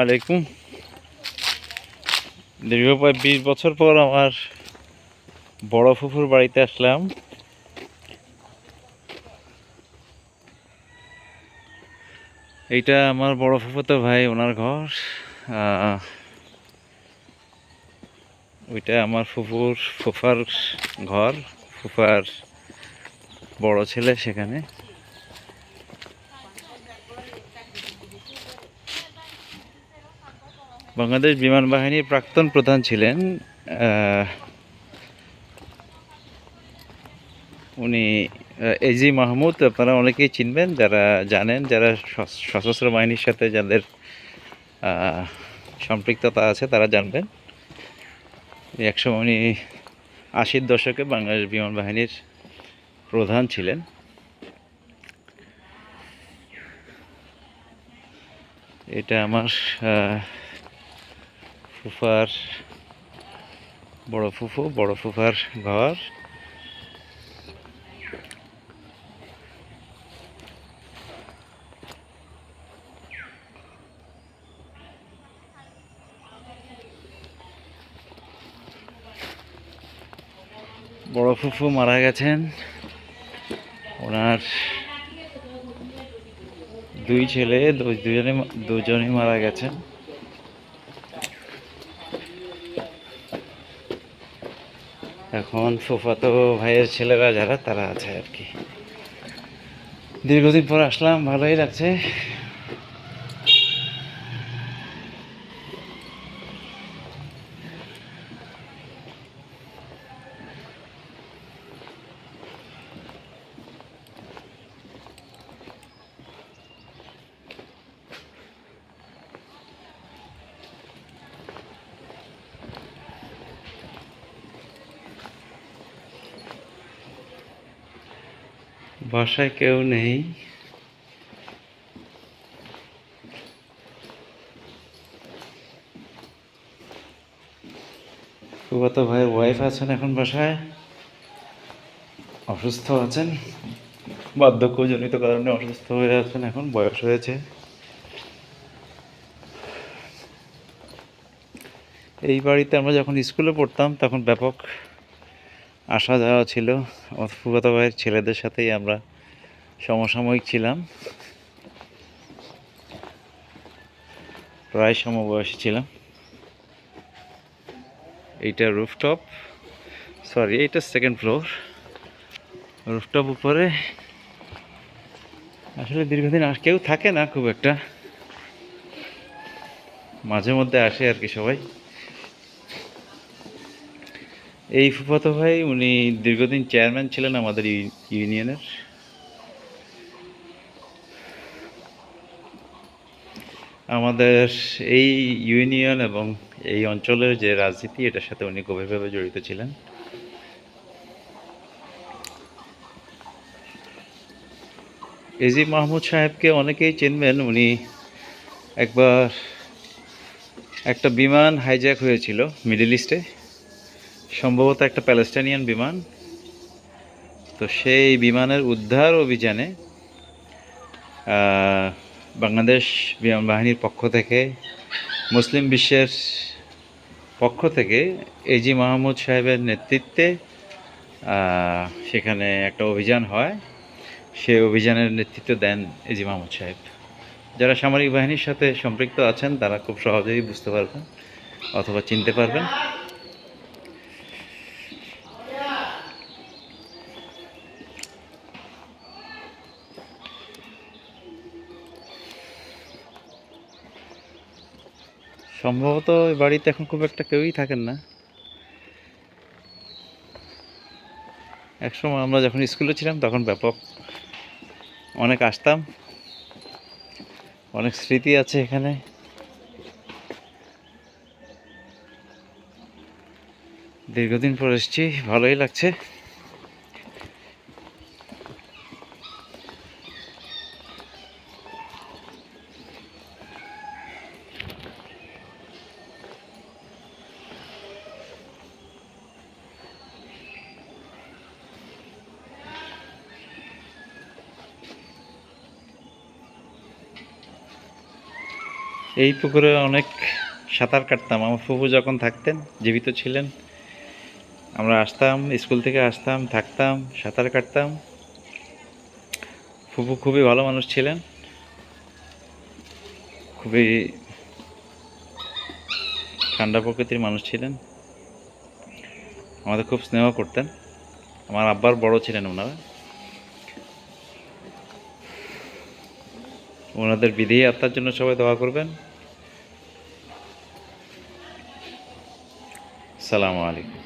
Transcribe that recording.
আলাইকুম। দীর্ঘ প্রায় বিশ বছর পর আমার বড় ফুফুর বাড়িতে আসলাম। এইটা আমার বড় ফুফুতো ভাই, ওনার ঘর। ওইটা আমার ফুফুর, ফুফার ঘর, ফুফার বড় ছেলে সেখানে। বাংলাদেশ বিমান বাহিনীর প্রাক্তন প্রধান ছিলেন উনি এজি মাহমুদ। আপনারা অনেকেই চিনবেন, যারা জানেন, যারা সশস্ত্র বাহিনীর সাথে যাদের সম্পৃক্ততা আছে, তারা জানবেন। একসময় উনি আশির দশকে বাংলাদেশ বিমান বাহিনীর প্রধান ছিলেন। এটা আমার ফুফার বড় ফুফু, বড় ফুফার ঘর। বড় ফুফু মারা গেছেন। ওনার দুই ছেলে দুজনে দুজনেই মারা গেছেন। এখন ফুফাতো ভাইয়ের ছেলেরা যারা তারা আছে আর কি। দীর্ঘদিন পর আসলাম ভালোই লাগছে। বাসায় কেউ নেই। ফুফাতো ভাইয়ের ওয়াইফ আছেন এখন বাসায়? অসুস্থ আছেন? বার্ধক্যজনিত কারণে অসুস্থ হয়ে আছেন এখন, বয়স হয়েছে। এই বাড়িতে আমরা যখন স্কুলে পড়তাম, তখন ব্যাপক আসা যাওয়া ছিল। ফুফাতো ভাইয়ের ছেলেদের সাথেই আমরা সমসাময়িক ছিলাম। প্রায় সমবয়সী ছিলাম। এইটা রুফটপ। সরি এইটা সেকেন্ড ফ্লোর রুফটপ উপরে। আসলে দীর্ঘদিন আর কেউ থাকে না খুব একটা। মাঝে মধ্যে আসে আর কি সবাই। এই ফুফাতো ভাই, উনি দীর্ঘদিন চেয়ারম্যান ছিলেন আমাদের ইউনিয়নের আমাদের এই ইউনিয়ন এবং এই অঞ্চলের যে রাজনীতি, এটার সাথে উনি গভীরভাবে জড়িত ছিলেন। এজি মাহমুদ সাহেবকে অনেকেই চিনবেন, উনি একবার একটা বিমান হাইজ্যাক হয়েছিল মিডল ইস্টে। সম্ভবত একটা প্যালেস্টাইনিয়ান বিমান। তো সেই বিমানের উদ্ধার অভিযানে বাংলাদেশ বিমান বাহিনীর পক্ষ থেকে, মুসলিম বিশ্বের পক্ষ থেকে এজি মাহমুদ সাহেবের নেতৃত্বে সেখানে একটা অভিযান হয়। সেই অভিযানের নেতৃত্ব দেন এজি মাহমুদ সাহেব। যারা সামরিক বাহিনীর সাথে সম্পৃক্ত আছেন, তারা খুব সহজেই বুঝতে পারবেন অথবা চিনতে পারবেন। সম্ভবত ওই বাড়িতে এখন খুব একটা কেউই থাকেন না। একসময় আমরা যখন স্কুলে ছিলাম, তখন ব্যাপক অনেক আসতাম। অনেক স্মৃতি আছে এখানে। দীর্ঘদিন পর এসেছি, ভালোই লাগছে। এই পুকুরে অনেক সাঁতার কাটতাম। আমার ফুফু যখন থাকতেন, জীবিত ছিলেন, আমরা আসতাম, স্কুল থেকে আসতাম, থাকতাম, সাঁতার কাটতাম। ফুফু খুবই ভালো মানুষ ছিলেন। খুবই ঠান্ডা প্রকৃতির মানুষ ছিলেন। আমাদের খুব স্নেহ করতেন। আমার আব্বার বড় ছিলেন ওনারা। ওনাদের বিধি আত্মার জন্য সবাই দোয়া করবেন। সালামু আলাইকুম।